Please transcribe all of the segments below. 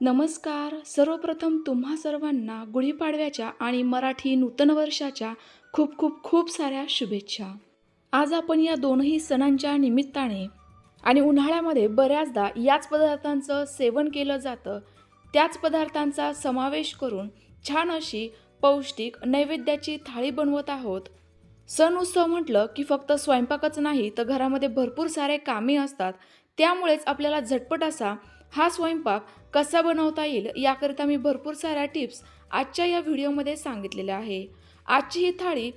नमस्कार. सर्वप्रथम तुम्हा सर्वांना गुढीपाडव्याच्या आणि मराठी नूतन वर्षाच्या खूप खूप खूप साऱ्या शुभेच्छा. आज आपण या दोनही सणांच्या निमित्ताने आणि उन्हाळ्यामध्ये बऱ्याचदा याच पदार्थांचं सेवन केलं जातं. त्याच पदार्थांचा समावेश करून छान अशी पौष्टिक नैवेद्याची थाळी बनवत आहोत. सण उत्सव म्हटलं की फक्त स्वयंपाकच नाही तर घरामध्ये भरपूर सारे कामे असतात. त्यामुळेच आपल्याला झटपट असा हा स्वयंपाक कसा बनवता येईल याकरिता मी भरपूर साऱ्या टिप्स आजच्या या व्हिडिओमध्ये सांगितलेल्या आहे. आजची ही थाळी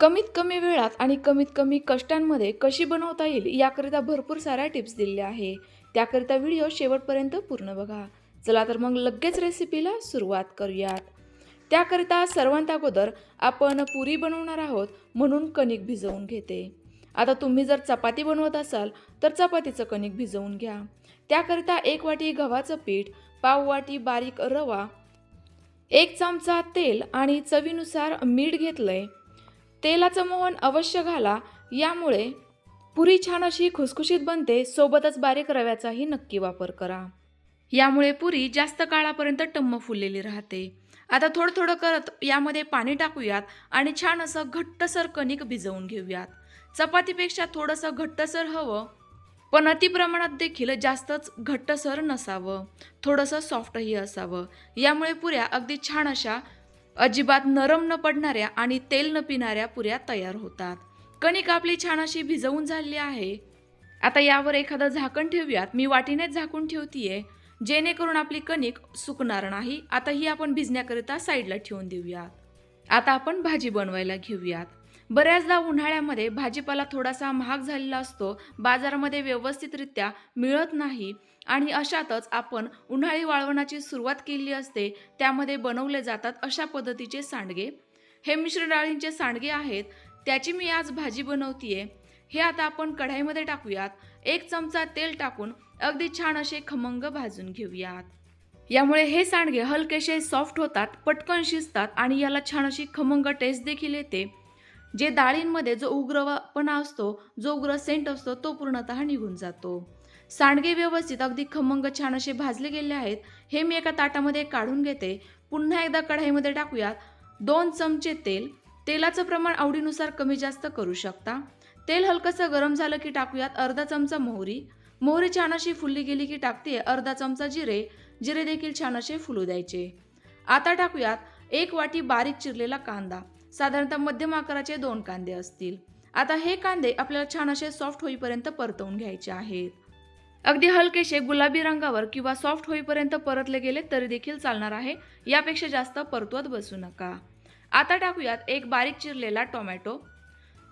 कमीत कमी वेळात आणि कमीत कमी कष्टांमध्ये कशी बनवता येईल याकरिता भरपूर साऱ्या टिप्स दिलेल्या आहे. त्याकरिता व्हिडिओ शेवटपर्यंत पूर्ण बघा. चला तर मग लगेच रेसिपीला सुरुवात करूयात. त्याकरिता सर्वांत अगोदर आपण पुरी बनवणार आहोत म्हणून कणिक भिजवून घेते. आता तुम्ही जर चपाती बनवत असाल तर चपातीचं कणिक भिजवून घ्या. त्याकरिता एक वाटी गव्हाचं पीठ पाव वाटी बारीक रवा एक चमचा तेल आणि चवीनुसार मीठ घेतलंय. तेलाचं मोहन अवश्य घाला यामुळे पुरी छान अशी खुसखुशीत बनते सोबतच बारीक रव्याचाही नक्की वापर करा. यामुळे पुरी जास्त काळापर्यंत टम्म फुललेली राहते. आता थोडं थोडं करत यामध्ये पाणी टाकूयात आणि छान असं घट्टसर कणिक भिजवून घेऊयात. चपातीपेक्षा थोडंसं घट्टसर हवं. पण अति प्रमाणात देखील जास्तच घट्टसर नसावं. थोडंसं सॉफ्टही असावं. यामुळे पुऱ्या अगदी छान अशा अजिबात नरम न पडणाऱ्या आणि तेल न पिणाऱ्या पुऱ्या तयार होतात. कणिक आपली छान अशी भिजवून झालेली आहे. आता यावर एखादं झाकण ठेवूयात. मी वाटीनेच झाकून ठेवतीये. जेणेकरून आपली कणिक सुकणार नाही. आता ही आपण भिजण्याकरिता साईडला ठेवून देऊयात. आता आपण भाजी बनवायला घेऊयात. बऱ्याचदा उन्हाळ्यामध्ये भाजीपाला थोडासा महाग झालेला असतो बाजारामध्ये व्यवस्थितरित्या मिळत नाही आणि अशातच आपण उन्हाळी वाळवणाची सुरुवात केली असते त्यामध्ये बनवले जातात अशा पद्धतीचे सांडगे. हे मिश्र डाळींचे सांडगे आहेत त्याची मी आज भाजी बनवतीये. हे आता आपण कढाईमध्ये टाकूयात. एक चमचा तेल टाकून अगदी छान असे खमंग भाजून घेऊयात. यामुळे हे सांडगे हलकेसे सॉफ्ट होतात पटकन शिजतात आणि याला छान अशी खमंग टेस्ट देखील येते. जे डाळींमध्ये जो उग्रपणा असतो जो उग्र सेंट असतो तो पूर्णतः निघून जातो. सांडगे व्यवस्थित अगदी खमंग छान असे भाजले गेले आहेत हे मी एका ताटामध्ये काढून घेते. पुन्हा एकदा कढाईमध्ये टाकूयात. दोन चमचे तेल. तेलाचं प्रमाण आवडीनुसार कमी जास्त करू शकता. तेल हलकंसं गरम झालं की टाकूयात अर्धा चमचा मोहरी. मोहरी छान अशी फुलली गेली की टाकते अर्धा चमचा जिरे. जिरे देखील छान असे फुलू द्यायचे. आता टाकूयात एक वाटी बारीक चिरलेला कांदा. साधारणतः मध्यम आकाराचे दोन कांदे असतील. आता हे कांदे आपल्याला छान असे सॉफ्ट होईपर्यंत परतवून घ्यायचे आहेत. अगदी हलकेसे गुलाबी रंगावर किंवा सॉफ्ट होईपर्यंत परतले गेले तरी देखील चालणार आहे. यापेक्षा जास्त परतवत बसू नका. आता टाकूयात एक बारीक चिरलेला टोमॅटो.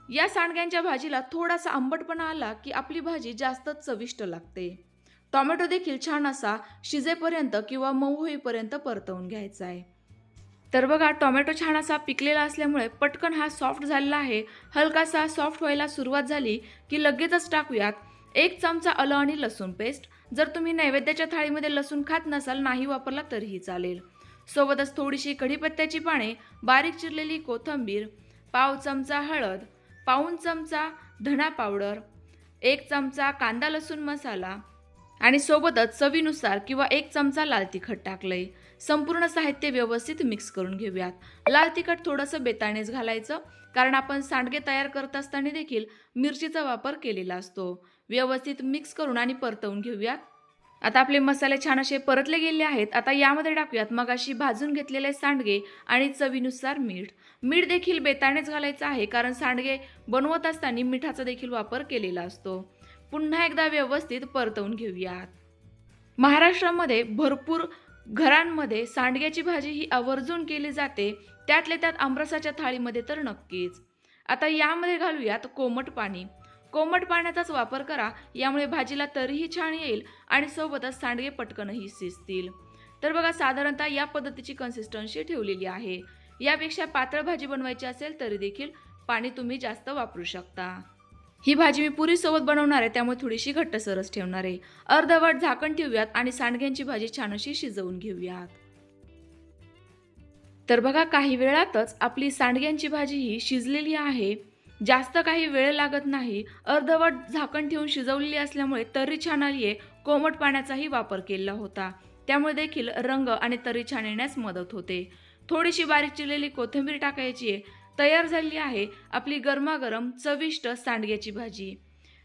या सांडग्यांच्या भाजीला थोडासा आंबटपणा आला की आपली भाजी जास्त चविष्ट लागते. टोमॅटो देखील छान असा शिजेपर्यंत किंवा मऊ होईपर्यंत परतवून घ्यायचा आहे. तर बघा टोमॅटो छान असा पिकलेला असल्यामुळे पटकन हा सॉफ्ट झालेला आहे. हलकासा सॉफ्ट व्हायला सुरुवात झाली की लगेचच टाकूयात. एक चमचा आलं आणि लसूण पेस्ट. जर तुम्ही नैवेद्याच्या थाळीमध्ये लसूण खात नसाल नाही वापरला तरीही चालेल. सोबतच थोडीशी कढीपत्त्याची पाने बारीक चिरलेली कोथिंबीर पाव चमचा हळद पाऊन चमचा धणा पावडर एक चमचा कांदा लसूण मसाला आणि सोबतच चवीनुसार किंवा एक चमचा लाल तिखट टाकलंय. संपूर्ण साहित्य व्यवस्थित मिक्स करून घेऊयात. लाल तिखट थोडंसं बेताळीच घालायचं कारण आपण सांडगे तयार करत असताना देखील मिरचीचा वापर केलेला असतो. व्यवस्थित मिक्स करून आणि परतवून घेऊयात. आता आपले मसाले छान असे परतले गेले आहेत. आता यामध्ये टाकूयात मग अशी भाजून घेतलेले सांडगे आणि चवीनुसार मीठ. मीठ देखील बेतानेच घालायचं आहे कारण सांडगे बनवत असताना मिठाचा देखील वापर केलेला असतो. पुन्हा एकदा व्यवस्थित परतवून घेऊयात. महाराष्ट्रामध्ये भरपूर घरांमध्ये सांडग्याची भाजी ही आवर्जून केली जाते त्यातल्या त्यात आमरसाच्या थाळीमध्ये तर नक्कीच. आता यामध्ये घालूयात कोमट पाणी. कोमट पाण्याचाच वापर करा यामुळे भाजीला तरीही छान येईल आणि सोबतच सांडगे पटकनही शिजतील. तर बघा साधारणतः या पद्धतीची कन्सिस्टन्सी ठेवलेली आहे. यापेक्षा पातळ भाजी बनवायची असेल तरी देखील पाणी तुम्ही जास्त वापरू शकता. ही भाजी मी पुरीसोबत बनवणार आहे त्यामुळे थोडीशी घट्टसरच ठेवणार आहे. अर्धवट झाकण ठेवूयात आणि सांडग्यांची भाजी छान अशी शिजवून घेऊयात. तर बघा काही वेळातच आपली सांडग्यांची भाजी ही शिजलेली आहे. जास्त काही वेळ लागत नाही. अर्धवट झाकण ठेवून शिजवलेली असल्यामुळे तरी छान आली आहे कोमट पाण्याचाही वापर केलेला होता. त्यामुळे देखील रंग आणि तरी छान येण्यास मदत होते. थोडीशी बारीक चिरलेली कोथिंबीर टाकायची आहे तयार झालेली आहे आपली गरमागरम चविष्ट सांडग्याची भाजी.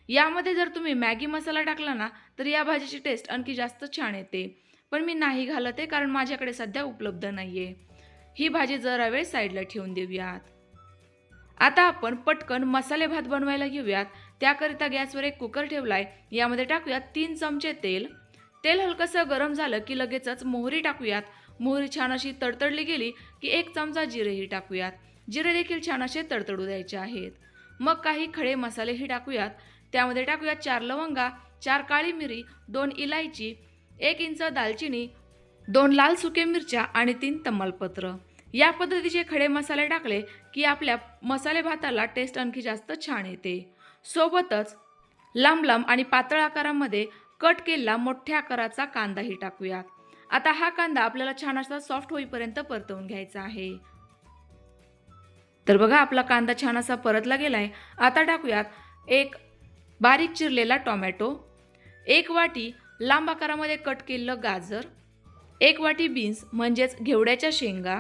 यामध्ये जर तुम्ही मॅगी मसाला टाकला ना तर या भाजीची टेस्ट आणखी जास्त छान येते. पण मी नाही घालत आहे कारण माझ्याकडे सध्या उपलब्ध नाही आहे ही भाजी जरा वेळ साईडला ठेवून देऊयात. आता आपण पटकन मसाले भात बनवायला घेऊयात. त्याकरिता गॅसवर एक कुकर ठेवलाय. यामध्ये टाकूयात तीन चमचे तेल. तेल हलकंसं गरम झालं की लगेचच मोहरी टाकूयात. मोहरी छान अशी तडतडली गेली की एक चमचा जिरेही टाकूयात. जिरे देखील छान असे तडतडू द्यायचे आहेत. मग काही खडे मसालेही टाकूयात. त्यामध्ये टाकूयात चार लवंगा चार काळी मिरी दोन इलायची एक इंच दालचिनी दोन लाल सुके मिरच्या आणि तीन तमालपत्र. या पद्धतीचे खडे मसाले टाकले की आपल्या मसाले भाताला टेस्ट आणखी जास्त छान येते. सोबतच लांब लांब आणि पातळ आकारामध्ये कट केलेला मोठ्या आकाराचा कांदाही टाकूयात. आता हा कांदा आपल्याला छान असा सॉफ्ट होईपर्यंत परतवून घ्यायचा आहे. तर बघा आपला कांदा छान असा परतला गेला आहे आता टाकूयात एक बारीक चिरलेला टोमॅटो एक वाटी लांब आकारामध्ये कट केलेलं गाजर एक वाटी बीन्स म्हणजेच घेवड्याच्या शेंगा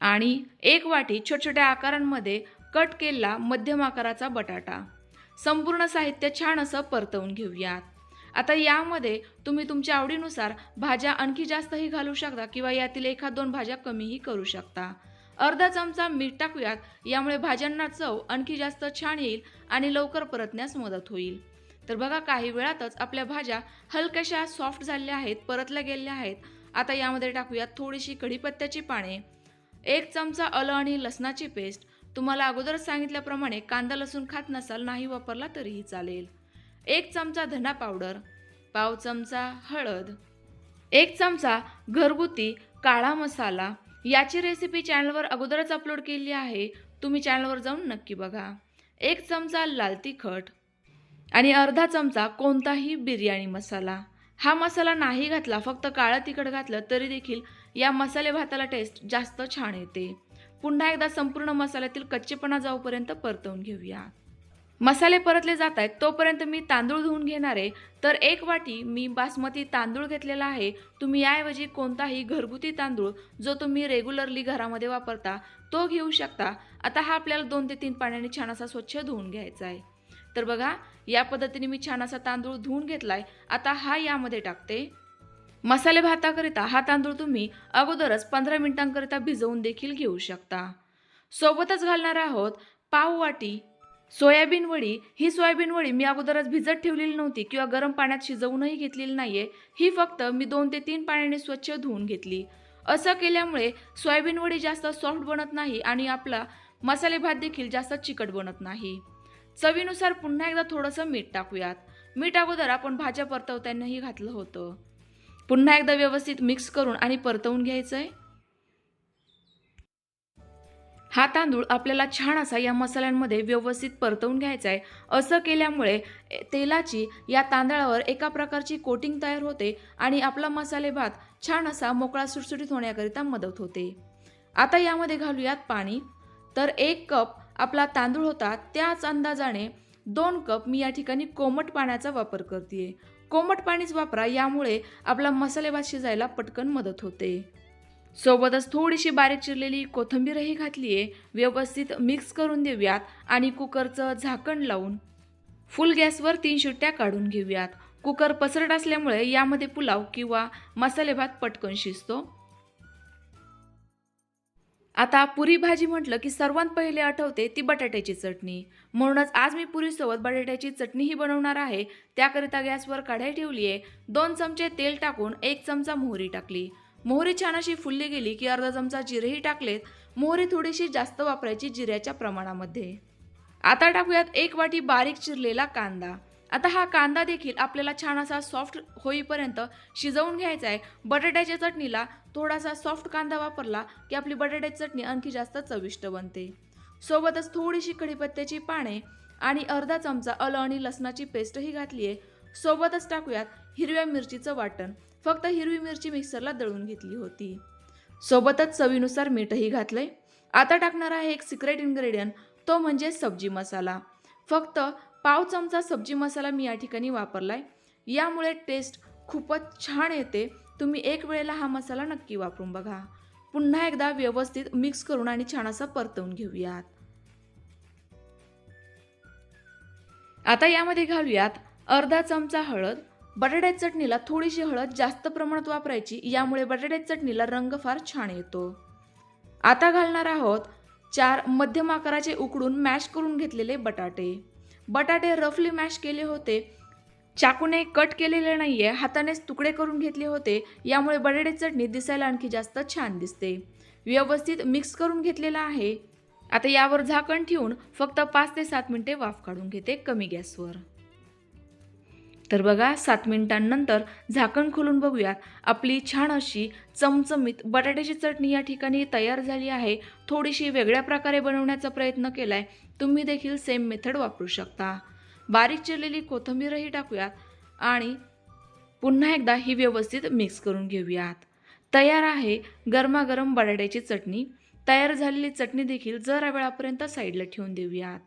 आणि एक वाटी छोट्या छोट्या आकारांमध्ये कट केलेला मध्यम आकाराचा बटाटा. संपूर्ण साहित्य छान असं परतवून घेऊयात. आता यामध्ये तुम्ही तुमच्या आवडीनुसार भाज्या आणखी जास्तही घालू शकता किंवा यातील एखाद दोन भाज्या कमीही करू शकता. अर्धा चमचा मीठ टाकूयात यामुळे भाज्यांना चव आणखी जास्त छान येईल आणि लवकर परतण्यास मदत होईल. तर बघा काही वेळातच आपल्या भाज्या हलक्याशा सॉफ्ट झालेल्या आहेत परतल्या गेलेल्या आहेत. आता यामध्ये टाकूयात थोडीशी कढीपत्त्याची पाने. एक चमचा आलं आणि लसणाची पेस्ट. तुम्हाला अगोदर सांगितल्याप्रमाणे कांदा लसूण खात नसाल नाही वापरला तरीही चालेल. एक चमचा धना पावडर पाव चमचा हळद एक चमचा घरगुती काळा मसाला याची रेसिपी चॅनलवर अगोदरच अपलोड केली आहे. तुम्ही चॅनलवर जाऊन नक्की बघा. एक चमचा लाल तिखट आणि अर्धा चमचा कोणताही बिर्याणी मसाला. हा मसाला नाही घातला फक्त काळं तिखट घातलं तरी देखील या मसाले भाताला टेस्ट जास्त छान येते. पुन्हा एकदा संपूर्ण मसाल्यातील कच्चेपणा जाऊपर्यंत परतवून घेऊया. मसाले परतले जात आहेत तोपर्यंत मी तांदूळ धुवून घेणार आहे. तर एक वाटी मी बासमती तांदूळ घेतलेला आहे. तुम्ही याऐवजी कोणताही घरगुती तांदूळ जो तुम्ही रेग्युलरली घरामध्ये वापरता तो घेऊ शकता. आता हा आपल्याला दोन ते तीन पाण्याने छान असा स्वच्छ धुवून घ्यायचा आहे. तर बघा या पद्धतीने मी छान असा तांदूळ धुवून घेतलाय. आता हा यामध्ये टाकते. मसाले भाताकरिता हा तांदूळ तुम्ही अगोदरच पंधरा मिनिटांकरिता भिजवून देखील घेऊ शकता. सोबतच घालणार आहोत पाव वाटी सोयाबीन वडी ही सोयाबीन वडी मी अगोदरच भिजत ठेवलेली नव्हती किंवा गरम पाण्यात शिजवूनही घेतलेली नाहीये. ही फक्त मी दोन ते तीन पाण्याने स्वच्छ धुवून घेतली. असं केल्यामुळे सोयाबीन वडी जास्त सॉफ्ट बनत नाही आणि आपला मसाले भात देखील जास्त चिकट बनत नाही. चवीनुसार पुन्हा एकदा थोडंसं मीठ टाकूयात. मीठ अगोदर आपण भाज्या परतवतानाही घातलं होतं. पुन्हा एकदा व्यवस्थित मिक्स करून आणि परतवून घ्यायचं आहे हा तांदूळ आपल्याला छान असा या मसाल्यांमध्ये व्यवस्थित परतवून घ्यायचा आहे असं केल्यामुळे तेलाची या तांदळावर एका प्रकारची कोटिंग तयार होते आणि आपला मसाले भात छान असा मोकळा सुटसुटीत होण्याकरिता मदत होते. आता यामध्ये घालूयात पाणी. तर एक कप आपला तांदूळ होता त्याच अंदाजाने दोन कप मी या ठिकाणी कोमट पाण्याचा वापर करते कोमट पाणीच वापरा यामुळे आपला मसाले भात शिजायला पटकन मदत होते. सोबतच थोडीशी बारीक चिरलेली कोथिंबीरही घातली आहे व्यवस्थित मिक्स करून देऊयात आणि कुकरचं झाकण लावून फुल गॅसवर तीन शिट्ट्या काढून घेऊयात. कुकर पसरट असल्यामुळे यामध्ये पुलाव किंवा मसाले भात पटकन शिजतो. आता पुरी भाजी म्हटलं की सर्वात पहिले आठवते ती बटाट्याची चटणी. म्हणूनच आज मी पुरीसोबत बटाट्याची चटणीही बनवणार आहे. त्याकरिता गॅसवर कढाई ठेवली आहे दोन चमचे तेल टाकून एक चमचा मोहरी टाकली. मोहरी छान अशी फुलली गेली की अर्धा चमचा जिरेही टाकलेत मोहरी थोडीशी जास्त वापरायची जिऱ्याच्या प्रमाणामध्ये. आता टाकूयात एक वाटी बारीक चिरलेला कांदा. आता हा कांदा देखील आपल्याला छान असा सॉफ्ट होईपर्यंत शिजवून घ्यायचा आहे बटाट्याच्या चटणीला थोडासा सॉफ्ट कांदा वापरला की आपली बटाट्याची चटणी आणखी जास्त चविष्ट बनते. सोबतच थोडीशी कढीपत्त्याची पाने आणि अर्धा चमचा अल आणि लसणाची पेस्टही घातली आहे सोबतच टाकूयात हिरव्या मिरचीचं वाटण. फक्त हिरवी मिरची मिक्सरला दळून घेतली होती. सोबतच चवीनुसार मीठही घातलंय. आता टाकणार आहे एक सिक्रेट इन्ग्रेडियंट तो म्हणजे सब्जी मसाला. फक्त पाव चमचा सब्जी मसाला मी या ठिकाणी वापरलाय. यामुळे टेस्ट खूपच छान येते. तुम्ही एक वेळेला हा मसाला नक्की वापरून बघा. पुन्हा एकदा व्यवस्थित मिक्स करून आणि छान असं परतवून घेऊयात. आता यामध्ये घालूयात अर्धा चमचा हळद बटाट्याच्या चटणीला थोडीशी हळद जास्त प्रमाणात वापरायची यामुळे बटाट्याच्या चटणीला रंग फार छान येतो. आता घालणार आहोत चार मध्यम आकाराचे उकडून मॅश करून घेतलेले बटाटे. बटाटे रफली मॅश केले होते. चाकूने कट केलेले नाहीये हातानेच तुकडे करून घेतले होते. यामुळे बटाटे चटणी दिसायला आणखी जास्त छान दिसते. व्यवस्थित मिक्स करून घेतलेला आहे. आता यावर झाकण ठेवून फक्त पाच ते सात मिनिटे वाफ काढून घेते कमी गॅसवर. तर बघा सात मिनिटांनंतर झाकण खोलून बघूयात. आपली छान अशी चमचमीत बटाट्याची चटणी या ठिकाणी तयार झाली आहे. थोडीशी वेगळ्या प्रकारे बनवण्याचा प्रयत्न केला आहे तुम्ही देखील सेम मेथड वापरू शकता. बारीक चिरलेली कोथिंबीरही टाकूयात आणि पुन्हा एकदा ही व्यवस्थित मिक्स करून घेऊयात. तयार आहे गरमागरम बटाट्याची चटणी. तयार झालेली चटणी देखील जरा वेळापर्यंत साईडला ठेवून देऊयात.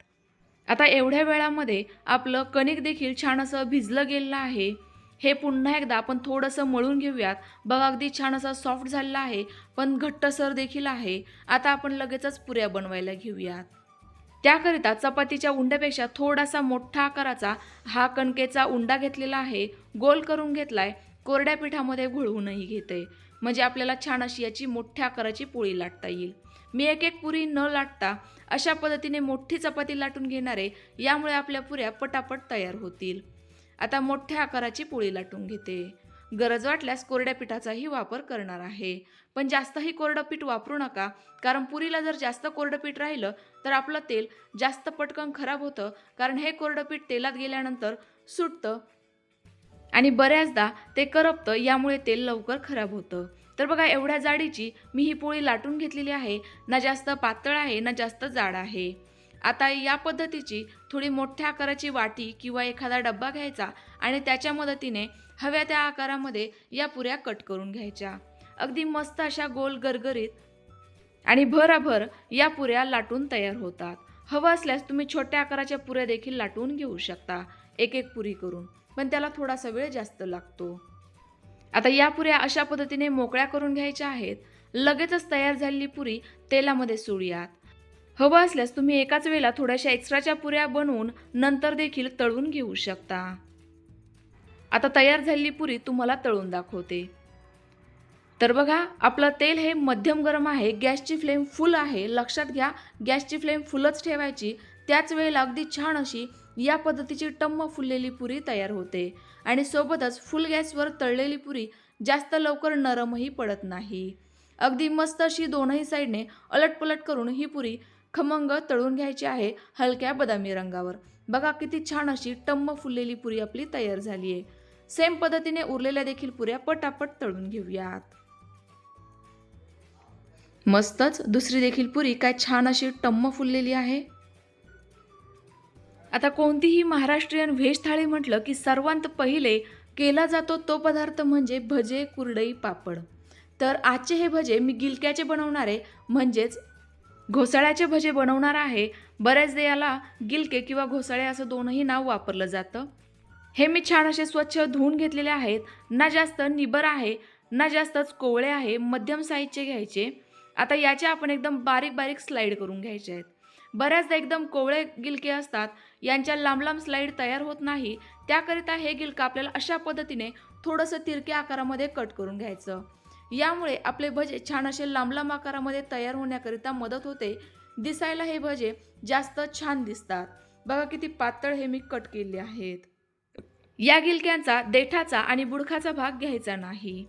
आता एवढ्या वेळामध्ये आपलं कणिक देखील छान असं भिजलं गेलेलं आहे. हे पुन्हा एकदा आपण थोडंसं मळून घेऊयात. बघा अगदी छान असं सॉफ्ट झालेलं आहे पण घट्टसर देखील आहे. आता आपण लगेचच पुऱ्या बनवायला घेऊयात. त्याकरिता चपातीच्या उंड्यापेक्षा थोडासा मोठा आकाराचा हा कणकेचा उंडा घेतलेला आहे. गोल करून घेतलाय. कोरड्या पिठामध्ये घोळवूनही घेते. म्हणजे आपल्याला छान अशी याची मोठ्या आकाराची पोळी लाटता येईल. मी एक एक पुरी न लाटता अशा पद्धतीने मोठी चपाती लाटून घेणारे यामुळे आपल्या पुऱ्या पटापट तयार होतील. आता मोठ्या आकाराची पोळी लाटून घेते. गरज वाटल्यास कोरड्या पिठाचाही वापर करणार आहे. पण जास्तही कोरडं पीठ वापरू नका कारण पुरीला जर जास्त कोरडं पीठ राहिलं तर आपलं तेल जास्त पटकन खराब होतं. कारण हे कोरडं पीठ तेलात गेल्यानंतर सुटतं आणि बऱ्याचदा ते करपतं यामुळे तेल लवकर खराब होतं. तर बघा एवढ्या जाडीची मी ही पोळी लाटून घेतलेली आहे. ना जास्त पातळ आहे ना जास्त जाड आहे. आता या पद्धतीची थोडी मोठ्या आकाराची वाटी किंवा एखादा डब्बा घ्यायचा आणि त्याच्या मदतीने हव्या त्या आकारामध्ये या पुऱ्या कट करून घ्यायच्या. अगदी मस्त अशा गोल गरगरीत आणि भराभर या पुऱ्या लाटून तयार होतात. हवं असल्यास तुम्ही छोट्या आकाराच्या पुऱ्या देखील लाटून घेऊ शकता एक एक पुरी करून. पण त्याला थोडासा वेळ जास्त लागतो. आता या पुऱ्या अशा पद्धतीने मोकळ्या करून घ्यायच्या आहेत. लगेचच तयार झालेली पुरी तेलामध्ये सोडूयात. हवं असल्यास तुम्ही एकाच वेळेला थोड्याशा एक्स्ट्राच्या पुऱ्या बनवून नंतर देखील तळून घेऊ शकता. आता तयार झालेली पुरी तुम्हाला तळून दाखवते. तर बघा आपलं तेल हे मध्यम गरम आहे. गॅसची फ्लेम फुल आहे. लक्षात घ्या गॅसची फ्लेम फुलच ठेवायची. त्याच वेळेला अगदी छान अशी या पद्धतीची टम्म फुललेली पुरी तयार होते. आणि सोबतच फुल गॅसवर तळलेली पुरी जास्त लवकर नरमही पडत नाही. अगदी मस्त अशी दोनही साईडने अलटपलट करून ही पुरी खमंग तळून घ्यायची आहे हलक्या बदामी रंगावर. बघा किती छान अशी टम्म फुललेली पुरी आपली तयार झाली आहे. सेम पद्धतीने उरलेल्या देखील पुऱ्या पटापट तळून घेऊयात. मस्तच दुसरी देखील पुरी काय छान अशी टम्म फुललेली आहे. आता कोणतीही महाराष्ट्रीयन व्हेज थाळी म्हटलं की सर्वांत पहिले केला जातो तो पदार्थ म्हणजे भजे कुरडई पापड. तर आजचे हे भजे मी गिलक्याचे बनवणारे म्हणजेच घोसाळ्याचे भजे बनवणार आहे. बऱ्याचदा याला गिलके किंवा घोसाळे असं दोनही नाव वापरलं जातं. हे मी छान असे स्वच्छ धुवून घेतलेले आहेत. ना जास्त निबर आहे ना जास्तच कोवळे आहे मध्यम साईजचे घ्यायचे. आता याचे आपण एकदम बारीक बारीक स्लाईड करून घ्यायचे आहेत. बऱ्याचदा एकदम कोवळे गिलके असतात यांच्या लांब लांब स्लाईड तयार होत नाही त्याकरिता हे गिलकं आपल्याला अशा पद्धतीने थोडंसं तिरक्या आकारामध्ये कट करून घ्यायचं. यामुळे आपले भजे छान असे लांब लांब आकारामध्ये तयार होण्याकरिता मदत होते. दिसायला हे भजे जास्त छान दिसतात. बघा किती पातळ हे मी कट केले आहेत. या गिलक्यांचा देठाचा आणि बुडखाचा भाग घ्यायचा नाही.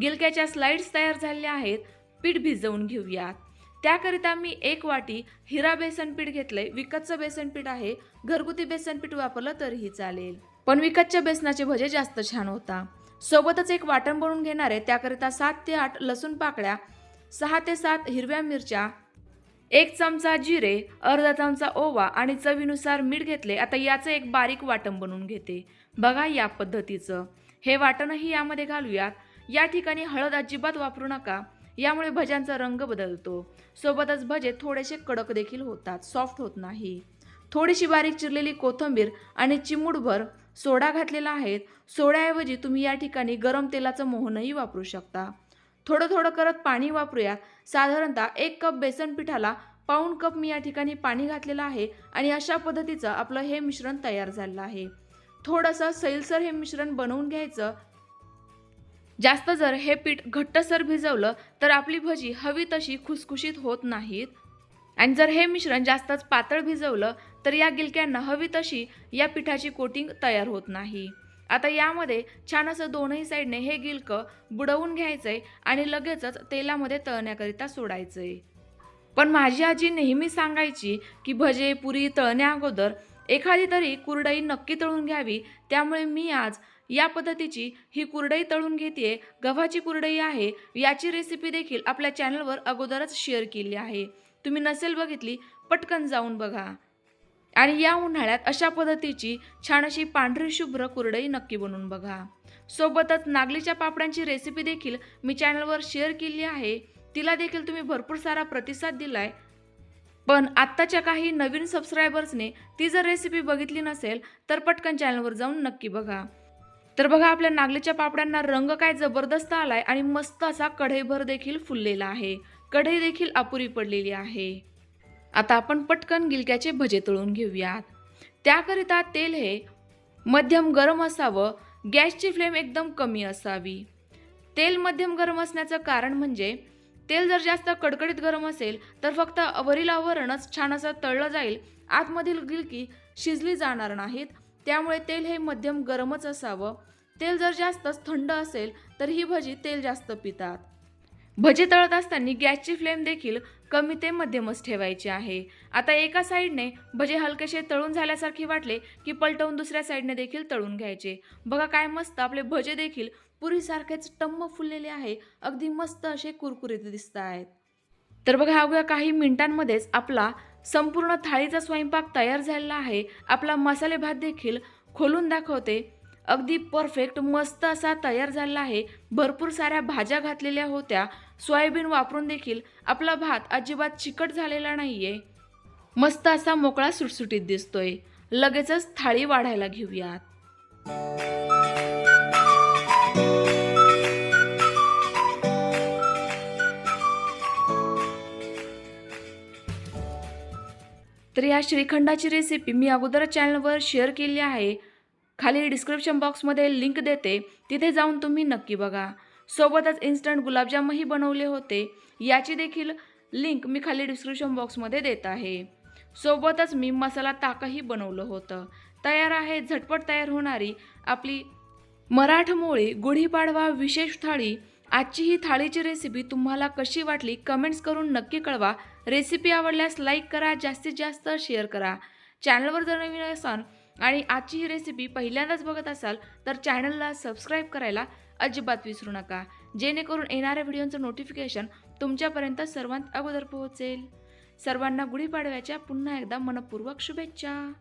गिलक्याच्या स्लाइड्स तयार झालेल्या आहेत. पीठ भिजवून घेऊयात. त्याकरिता मी एक वाटी हिरा बेसनपीठ घेतलंय. विकतचं बेसनपीठ आहे. घरगुती बेसनपीठ वापरलं तरीही चालेल. पण विकतच्या बेसनाचे भजे जास्त छान होता. सोबतच एक वाटण बनवून घेणार आहे. त्याकरिता सात ते आठ लसूण पाकळ्या सहा ते सात हिरव्या मिरच्या एक चमचा जिरे अर्धा चमचा ओवा आणि चवीनुसार मीठ घेतले आता याचं एक बारीक वाटण बनवून घेते. बघा या पद्धतीचं. हे वाटणही यामध्ये घालूयात. या ठिकाणी हळद अजिबात वापरू नका. यामुळे भज्यांचा रंग बदलतो. सोबतच भजे थोडेसे कडक देखील होतात सॉफ्ट होत नाही. थोडीशी बारीक चिरलेली कोथिंबीर आणि चिमूडभर सोडा घातलेला आहे. सोड्याऐवजी तुम्ही या ठिकाणी गरम तेलाचं मोहनही वापरू शकता. थोडं थोडं करत पाणी वापरूयात साधारणतः एक कप बेसन पिठाला पाऊण कप मी या ठिकाणी पाणी घातलेलं आहे आणि अशा पद्धतीचं आपलं हे मिश्रण तयार झालेलं आहे. थोडंसं सैलसर हे मिश्रण बनवून घ्यायचं जास्त जर हे पीठ घट्टसर भिजवलं तर आपली भजी हवी तशी खुसखुशीत होत नाहीत. आणि जर हे मिश्रण जास्तच पातळ भिजवलं तर या गिलक्यांना हवी तशी या पिठाची कोटिंग तयार होत नाही. आता यामध्ये छान असं दोनही साईडने हे गिलकं बुडवून घ्यायचंय आणि लगेचच तेलामध्ये तळण्याकरिता सोडायचंय. पण माझी आजी नेहमी सांगायची की भजे पुरी तळण्या अगोदर एखादी तरी कुरडई नक्की तळून घ्यावी. त्यामुळे मी आज या पद्धतीची ही कुरडई तळून घेते गव्हाची कुरडई आहे याची रेसिपी देखील आपल्या चॅनलवर अगोदरच शेअर केली आहे. तुम्ही नसेल बघितली पटकन जाऊन बघा. आणि या उन्हाळ्यात अशा पद्धतीची छान अशी पांढरी शुभ्र कुरडई नक्की बनवून बघा. सोबतच नागलीच्या पापडांची रेसिपी देखील मी चॅनलवर शेअर केली आहे. तिला देखील तुम्ही भरपूर सारा प्रतिसाद दिलाय. पण आत्ताच्या काही नवीन सबस्क्रायबर्सने ती जर रेसिपी बघितली नसेल तर पटकन चॅनलवर जाऊन नक्की बघा. तर बघा आपल्या नागलीच्या पापड्यांना रंग काय जबरदस्त आलाय आणि मस्त असा कढईभर देखील फुललेला आहे. कढई देखील अपुरी पडलेली आहे. आता आपण पटकन गिलक्याचे भजे तळून घेऊयात. त्याकरिता तेल हे मध्यम गरम असावं. गॅसची फ्लेम एकदम कमी असावी. तेल मध्यम गरम असण्याचं कारण म्हणजे तेल जर जास्त कडकडीत गरम असेल तर फक्त वरील आवरणच छान असं तळलं जाईल. आतमधील गिलकी शिजली जाणार नाहीत. त्यामुळे तेल हे मध्यम गरमच असावं. तेल जर जास्तच थंड असेल तर ही भजी तेल जास्त पितात. भजी तळत असताना गॅसची फ्लेम देखील कमी ते मध्यमच ठेवायची आहे. आता एका साईडने भजे हलकेसे तळून झाल्यासारखे वाटले की पलटवून दुसऱ्या साईडने देखील तळून घ्यायचे. बघा काय मस्त आपले भजे देखील पुरीसारखेच टम्म फुललेले आहे. अगदी मस्त असे कुरकुरीत दिसत आहेत तर बघा अवघ्या काही मिनिटांमध्येच आपला संपूर्ण थाळीचा स्वयंपाक तयार झालेला आहे. आपला मसाले भात देखील खोलून दाखवते. अगदी परफेक्ट मस्त असा तयार झालेला आहे. भरपूर साऱ्या भाज्या घातलेल्या होत्या. सोयाबीन वापरून देखील आपला भात अजिबात चिकट झालेला नाही आहे मस्त असा मोकळा सुटसुटीत दिसतोय. लगेचच थाळी वाढायला घेऊयात. तर या श्रीखंडाची रेसिपी मी अगोदर चॅनलवर शेअर केली आहे. खाली डिस्क्रिप्शन बॉक्समध्ये लिंक देते. तिथे जाऊन तुम्ही नक्की बघा. सोबतच इन्स्टंट गुलाबजामही बनवले होते. याची देखील लिंक मी खाली डिस्क्रिप्शन बॉक्समध्ये देत आहे. सोबतच मी मसाला ताकही बनवलं होतं. तयार आहे झटपट तयार होणारी आपली मराठमोळी गुढीपाडवा विशेष थाळी आजची ही थाळीची रेसिपी तुम्हाला कशी वाटली कमेंट्स करून नक्की कळवा. रेसिपी आवडल्यास लाईक करा जास्तीत जास्त शेअर करा. चॅनलवर जर नवीन असाल आणि आजची ही रेसिपी पहिल्यांदाच बघत असाल तर चॅनलला सबस्क्राईब करायला अजिबात विसरू नका. जेणेकरून येणाऱ्या व्हिडिओचं नोटिफिकेशन तुमच्यापर्यंत सर्वांत अगोदर पोहोचेल. सर्वांना गुढीपाडव्याच्या पुन्हा एकदा मनपूर्वक शुभेच्छा.